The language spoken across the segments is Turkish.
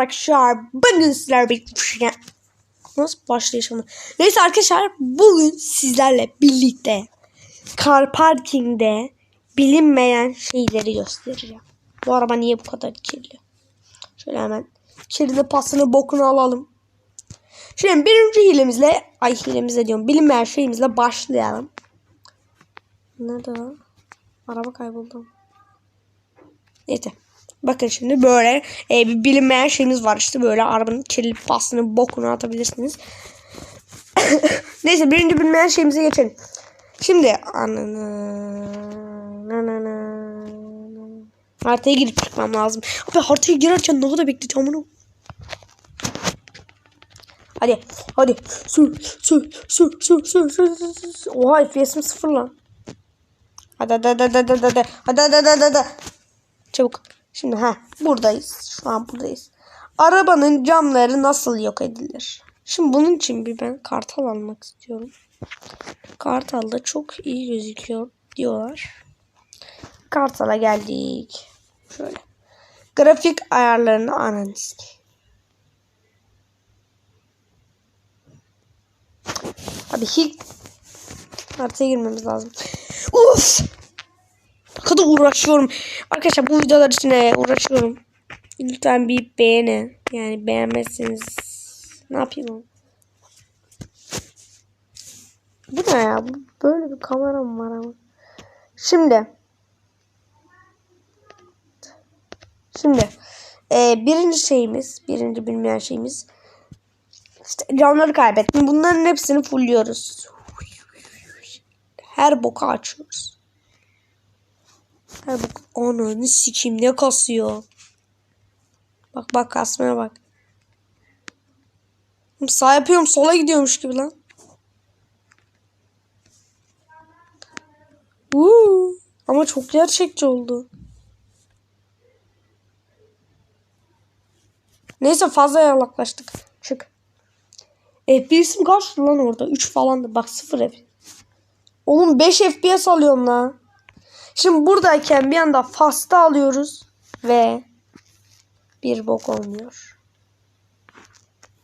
arkadaşlar. Bugün sizlerle birlikte... Nasıl başlayışım? Neyse arkadaşlar bugün sizlerle birlikte car parking'de bilinmeyen şeyleri göstereceğim. Bu araba niye bu kadar kirli? Şöyle hemen kirli pasını bokunu alalım. Şimdi birinci hilemizle ay hilemizle diyorum bilinmeyen şeyimizle başlayalım. Nerede? Araba kayboldu. Neyse. Bakın şimdi böyle e, bir bilinmeyen şeyimiz var işte böyle arabanın kirli pasını bokunu atabilirsiniz. Neyse birinci bilinmeyen şeyimize geçelim. Şimdi ananı haritaya girip çıkmam lazım. Abi haritaya girerken ne kadar bekleyeceğim onu. Hadi hadi sür sür sür sür sür sür sür sür. Oha FPS'im sıfır lan. Hadi hadi hadi hadi hadi hadi hadi hadi hadi hadi. Çabuk. Şimdi ha buradayız. Şu an buradayız. Arabanın camları nasıl yok edilir? Şimdi bunun için bir ben kartal almak istiyorum. Kartal da çok iyi gözüküyor diyorlar. Kartal'a geldik. Şöyle. Grafik ayarlarını analiz. Hadi hiç haritaya girmemiz lazım. Uf! Kadar uğraşıyorum. Arkadaşlar bu videolar için uğraşıyorum. Lütfen bir beğeni. Yani beğenmezseniz ne yapayım? Bu ne ya? Böyle bir kameram var ama. Şimdi. Şimdi. e, birinci şeyimiz. Birinci bilmeyen şeyimiz. İşte camları kaybettim. Bunların hepsini fullliyoruz. Her boku açıyoruz. Her bok. Ananı sikim ne kasıyor. Bak bak kasmaya bak. Sağ yapıyorum sola gidiyormuş gibi lan. Uuu. Ama çok gerçekçi oldu. Neyse fazla yaklaştık. Çık. FPS'im kaçtı lan orada? 3 falandı. Bak 0 FPS. Oğlum 5 FPS alıyorum lan. Şimdi buradayken bir anda fasta alıyoruz. Ve bir bok olmuyor.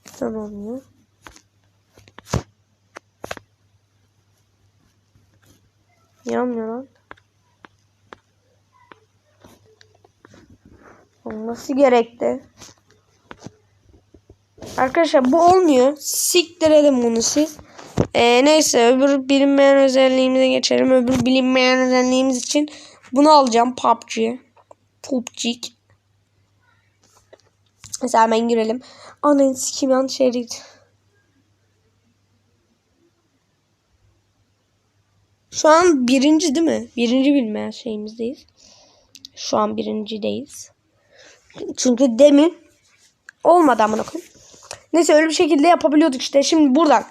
Neden olmuyor? Yanmıyor lan. Olması gerekti. Arkadaşlar bu olmuyor. Siktirelim bunu siz. Ee, neyse öbür bilinmeyen özelliğimize geçelim. Öbür bilinmeyen özelliğimiz için bunu alacağım. PUBG. PUBG. Mesela hemen girelim. Ananı sikim yanlış yere gitti. Şu an birinci değil mi? Birinci bilmeyen şeyimizdeyiz. Şu an birincideyiz. Çünkü demin olmadı amına koyayım. Neyse öyle bir şekilde yapabiliyorduk işte. Şimdi buradan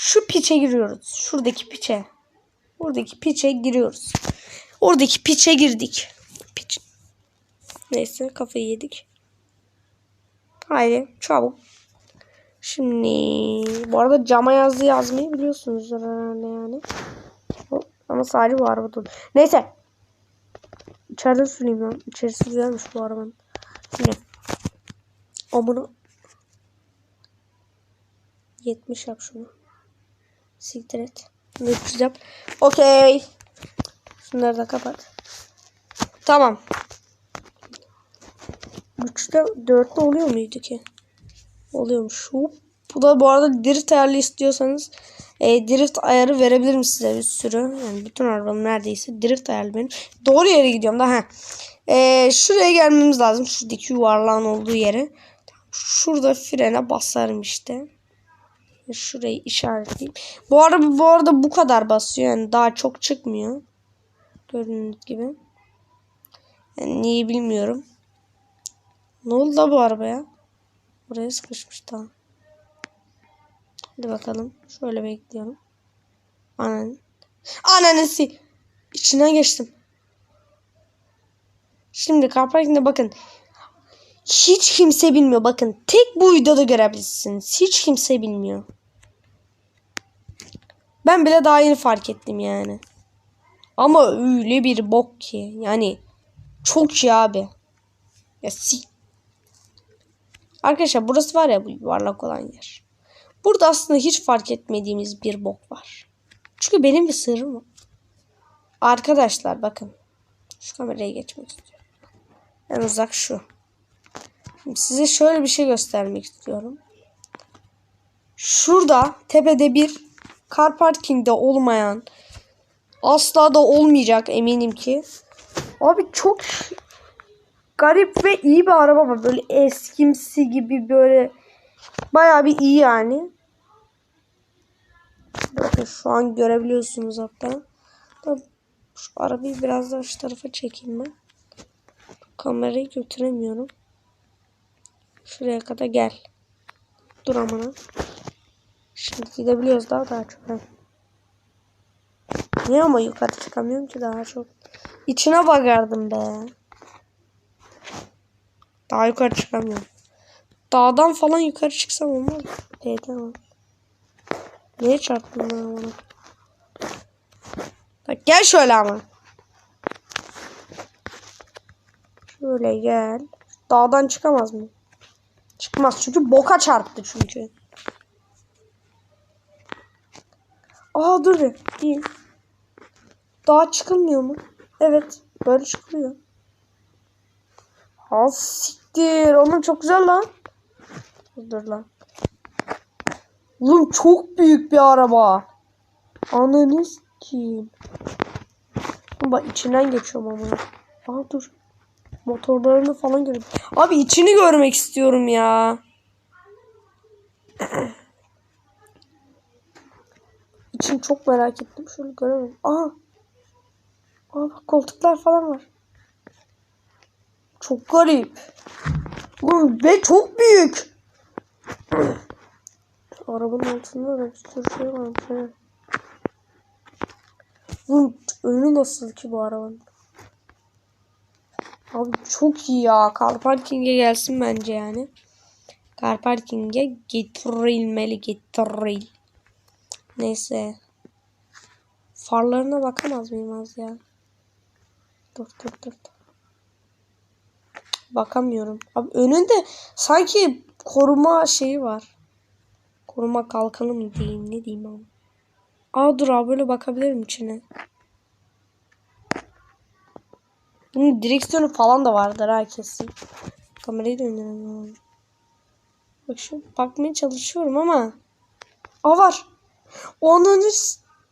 şu piçe giriyoruz. Şuradaki piçe. Buradaki piçe giriyoruz. Oradaki piçe girdik. Piç. Neyse kafayı yedik. Haydi çabuk. Şimdi bu arada cama yazdı yazmayı biliyorsunuz herhalde yani. Ama sadece bu araba dolu. Neyse. İçeride süreyim lan. İçerisi güzelmiş bu arabanın. Şimdi. Amına. 70 yap şunu. Siktir et. 300 yap. Okey. Şunları da kapat. Tamam. 3'te 4'te oluyor muydu ki? Oluyormuş. Hop. Bu da bu arada drift ayarlı istiyorsanız e, drift ayarı verebilirim size bir sürü. Yani bütün arabam neredeyse drift ayarlı benim. Doğru yere gidiyorum da. ha. E, şuraya gelmemiz lazım. Şuradaki yuvarlağın olduğu yere. Şurada frene basarım işte. Şurayı işaretleyeyim. Bu araba bu arada bu kadar basıyor. Yani daha çok çıkmıyor. Gördüğünüz gibi. Yani niye bilmiyorum. Ne oldu da bu arabaya? Buraya sıkışmış daha. Hadi bakalım. Şöyle bekliyorum. Anan. Ananesi. İçinden geçtim. Şimdi car parking'de bakın. Hiç kimse bilmiyor. Bakın tek bu videoda görebilirsiniz. Hiç kimse bilmiyor. Ben bile daha yeni fark ettim yani. Ama öyle bir bok ki. Yani çok iyi abi. Ya sik. Arkadaşlar burası var ya bu yuvarlak olan yer. Burada aslında hiç fark etmediğimiz bir bok var. Çünkü benim bir sırrım var. Arkadaşlar bakın. Şu kameraya geçmek istiyorum. En uzak şu. Şimdi size şöyle bir şey göstermek istiyorum. Şurada tepede bir car parkingde olmayan asla da olmayacak eminim ki. Abi çok garip ve iyi bir araba var. Böyle eskimsi gibi böyle bayağı bir iyi yani. Bakın şu an görebiliyorsunuz hatta. Şu arabayı biraz daha şu tarafa çekeyim ben. Kamerayı götüremiyorum. Şuraya kadar gel. Dur amına. Şimdi gidebiliyoruz daha daha çok. Niye ama yukarı çıkamıyorum ki daha çok. İçine bakardım be. Daha yukarı çıkamıyorum. Dağdan falan yukarı çıksam olmaz. B'den ama. Niye çarptın lan bana? Bak gel şöyle ama. Şöyle gel. Dağdan çıkamaz mı? Çıkmaz çünkü boka çarptı çünkü. Aa dur bir. Değil. Dağa çıkılmıyor mu? Evet. Böyle çıkılıyor. Ha siktir. Oğlum çok güzel lan. Dur, lan. Oğlum çok büyük bir araba. Ananı kim? Bak içinden geçiyorum ama. Aa dur. Motorlarını falan görüyorum. Abi içini görmek istiyorum ya. İçini çok merak ettim. Şöyle göremedim. Aa. Aa bak koltuklar falan var. Çok garip. Ve çok büyük. Arabanın altında da bir sürü şey ha. Oğlum önü nasıl ki bu arabanın? Abi çok iyi ya. Car parking'e gelsin bence yani. Car parking'e getirilmeli getiril. Neyse. Farlarına bakamaz mıyım az ya? Dur dur dur. Bakamıyorum. Abi önünde sanki koruma şeyi var. Koruma kalkanı mı diyeyim ne diyeyim abi. Aa dur abi böyle bakabilirim içine. Bunun direksiyonu falan da vardır ha kesin. Kamerayı döndüremiyorum. Bak şu bakmaya çalışıyorum ama. Aa var. Onun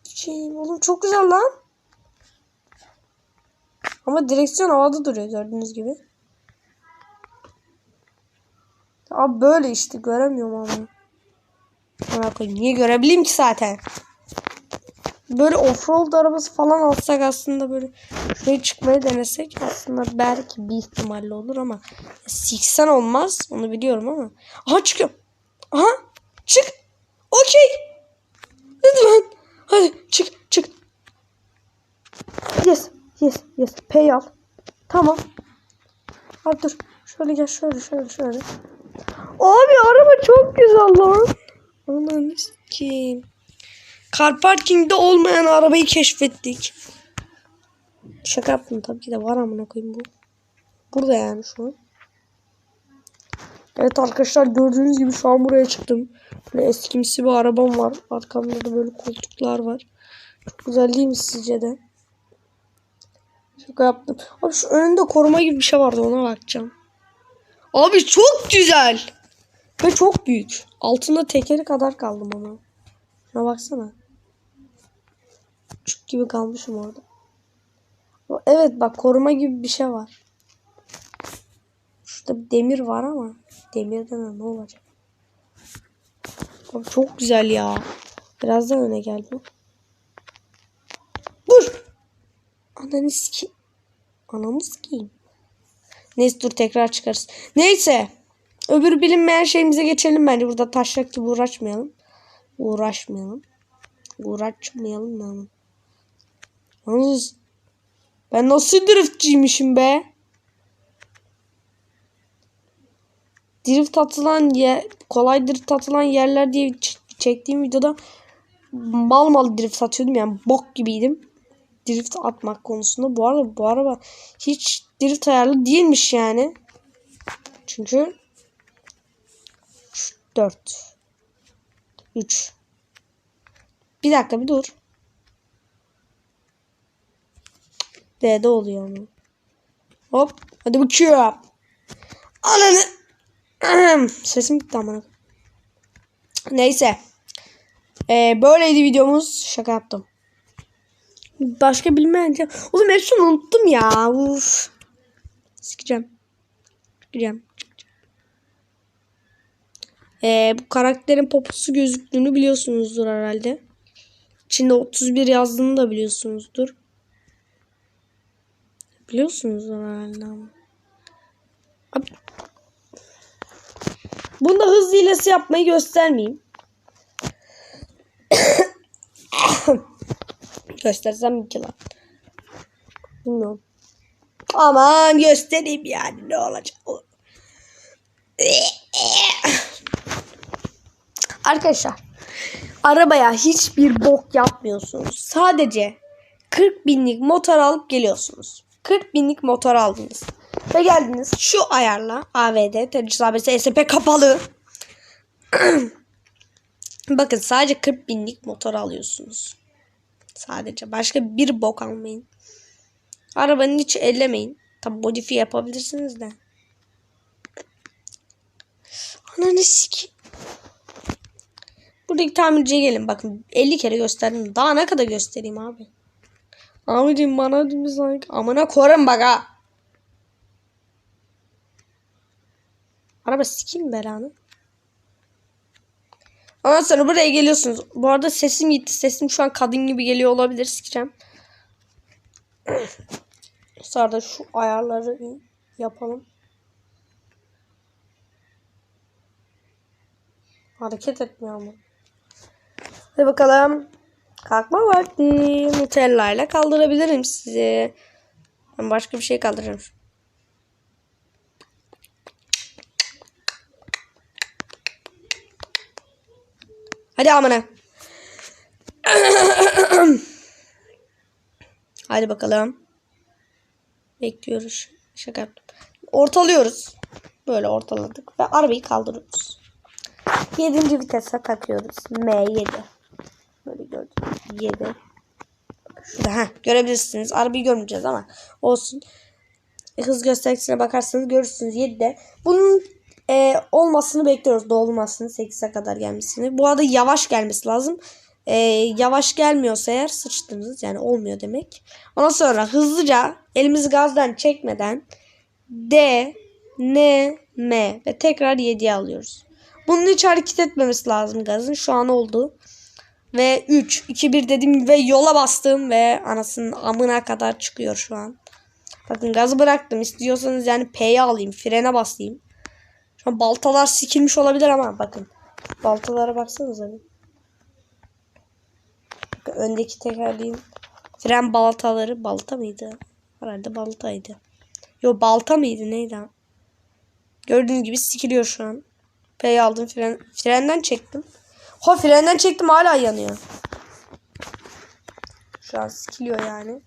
şey oğlum çok güzel lan. Ama direksiyon havada duruyor gördüğünüz gibi. Abi böyle işte göremiyorum ama. Bana koyayım. Niye görebileyim ki zaten? Böyle offroad arabası falan alsak aslında böyle şuraya çıkmayı denesek aslında belki bir ihtimalle olur ama 80 olmaz onu biliyorum ama. Aha çıkıyor. Aha çık. Okey. Lütfen. Hadi çık çık. Yes yes yes pay al. Tamam. Abi dur. Şöyle gel şöyle şöyle şöyle. Abi araba çok güzel lan. Aman kim? Car parkingde olmayan arabayı keşfettik. Şaka yaptım tabii ki de var amına koyayım bu. Burada yani şu an. Evet arkadaşlar gördüğünüz gibi şu an buraya çıktım. Böyle eskimsi bir arabam var. Arkamda da böyle koltuklar var. Çok güzel değil mi sizce de? Şaka yaptım. Abi şu önünde koruma gibi bir şey vardı ona bakacağım. Abi çok güzel. Ve çok büyük. Altında tekeri kadar kaldım ama. Şuna baksana. Küçük gibi kalmışım orada. Evet bak koruma gibi bir şey var. Şurada bir demir var ama demirden de ne olacak? Abi çok güzel ya. Biraz da öne gel bu. Dur. Ananı sikeyim. Anamı sikeyim. Neyse dur tekrar çıkarız. Neyse. Öbür bilinmeyen şeyimize geçelim bence. Burada taşrak gibi uğraşmayalım. Uğraşmayalım. Uğraşmayalım lan. Yalnız ben nasıl driftçiymişim be? Drift atılan ye kolay drift atılan yerler diye çektiğim videoda mal mal drift atıyordum yani bok gibiydim. Drift atmak konusunda. Bu arada bu araba hiç drift ayarlı değilmiş yani. Çünkü 4 3 Bir dakika bir dur. D'de oluyor mu? Hop. Hadi bakayım. Ananı. Sesim gitti amına. Neyse. Ee, böyleydi videomuz. Şaka yaptım. Başka bilmeyince. Oğlum hepsini unuttum ya. Uf. Sikeceğim. Sikeceğim. Ee, bu karakterin poposu gözüktüğünü biliyorsunuzdur herhalde. İçinde 31 yazdığını da biliyorsunuzdur. Biliyorsunuzdur herhalde ama. Abi. Bunda hız hilesi yapmayı göstermeyeyim. Göstersem ki lan. Bilmiyorum. Aman göstereyim yani ne olacak. Arkadaşlar arabaya hiçbir bok yapmıyorsunuz. Sadece 40 binlik motor alıp geliyorsunuz. 40 binlik motor aldınız. Ve geldiniz şu ayarla AVD, tercih ABS, SP kapalı. Bakın sadece 40 binlik motor alıyorsunuz. Sadece. Başka bir bok almayın. Arabanın hiç ellemeyin. Tabi modifiye yapabilirsiniz de. Ananı siki. Buradaki tamirciye gelin. Bakın 50 kere gösterdim. Daha ne kadar göstereyim abi. Abicim bana bir sanki. Amına korum bak ha. Araba sikeyim belanı. Ondan sonra buraya geliyorsunuz. Bu arada sesim gitti. Sesim şu an kadın gibi geliyor olabilir. Sikeceğim. Sonra da şu ayarları yapalım. Hareket etmiyor ama. Hadi bakalım. Kalkma vakti. Nutella ile kaldırabilirim sizi. Ben başka bir şey kaldıracağım. Hadi amına. Hadi bakalım. Bekliyoruz. Şaka. Ortalıyoruz. Böyle ortaladık. Ve arabayı kaldırıyoruz. Yedinci vitese takıyoruz. M7. Böyle gördüğünüz 7. Şurada ha görebilirsiniz. Arabayı görmeyeceğiz ama olsun. E, hız göstergesine bakarsanız görürsünüz 7'de. Bunun e, olmasını bekliyoruz. Dolmasını 8'e kadar gelmesini. Bu arada yavaş gelmesi lazım. E, yavaş gelmiyorsa eğer sıçtınız. Yani olmuyor demek. Ondan sonra hızlıca elimizi gazdan çekmeden D, N, M ve tekrar 7'ye alıyoruz. Bunun hiç hareket etmemesi lazım gazın. Şu an oldu. Ve 3, 2, 1 dedim ve yola bastım ve anasının amına kadar çıkıyor şu an. Bakın gazı bıraktım. İstiyorsanız yani P'ye alayım. Frene basayım. Baltalar sikilmiş olabilir ama bakın. Baltalara baksanıza bir. Öndeki tekerleğin fren baltaları balta mıydı? Herhalde baltaydı. Yo balta mıydı neydi? Gördüğünüz gibi sikiliyor şu an. P'yi aldım fren, frenden çektim. Ha frenden çektim hala yanıyor. Şu an sikiliyor yani.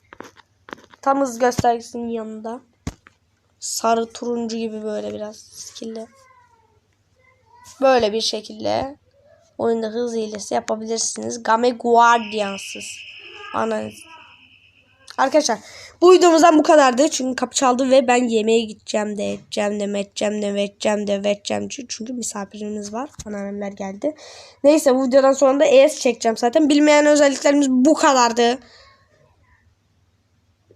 Tam hız göstergesinin yanında. Sarı turuncu gibi böyle biraz skilli. Böyle bir şekilde oyunda hız hilesi yapabilirsiniz. Game Guardiansız. Ananız. Arkadaşlar bu videomuzdan bu kadardı. Çünkü kapı çaldı ve ben yemeğe gideceğim de edeceğim de medeceğim de edeceğim de edeceğim. Çünkü misafirimiz var. Anneannemler geldi. Neyse bu videodan sonra da ES çekeceğim zaten. Bilmeyen özelliklerimiz bu kadardı.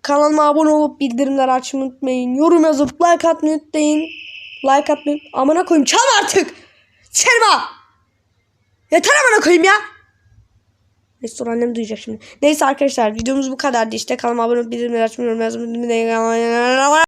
Kanalıma abone olup bildirimleri açmayı unutmayın. Yorum yazıp like atmayı unutmayın. Like atmayı Amına koyayım çal artık. Selma. Yeter amına koyayım ya. Neyse annem duyacak şimdi. Neyse arkadaşlar videomuz bu kadardı işte. Kanalıma abone olup bildirimleri açmayı unutmayın.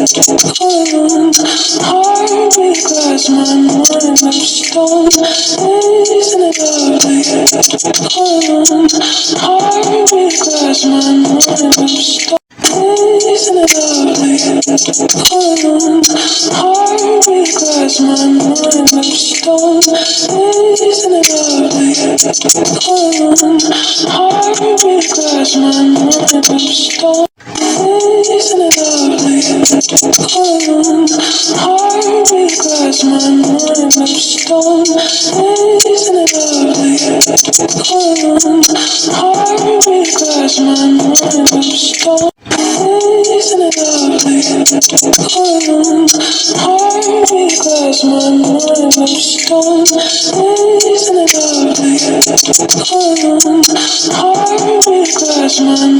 isn't it lovely? Hard glass, my mind of stone. Isn't it lovely? I'm not my storm, facing it ugly. Calling heart because my morning I'm storm, facing it ugly. Calling heart because my morning I'm storm, facing it ugly. Calling my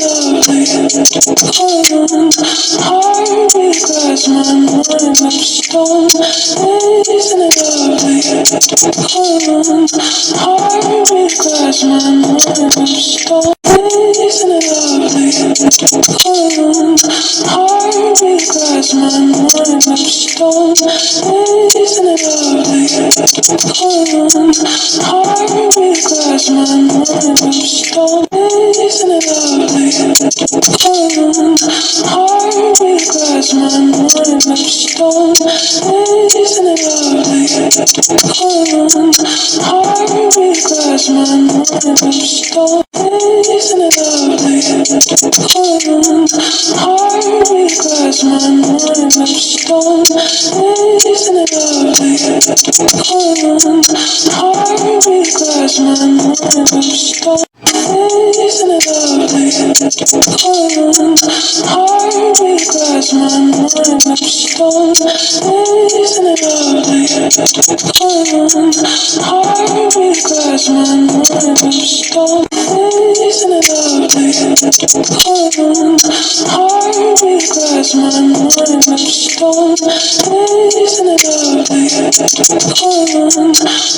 Hold on, hard because my mind is strong. Isn't it lovely? Hold on, hard because my mind done. Days in the lovely, calling on. Heart with glass, my mind was stone, Days in the lovely, calling on. Heart with glass, my mind was done. Days in the lovely, calling on. Heart with glass, my mind.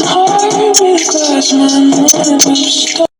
Heart with glass, my mind of stone.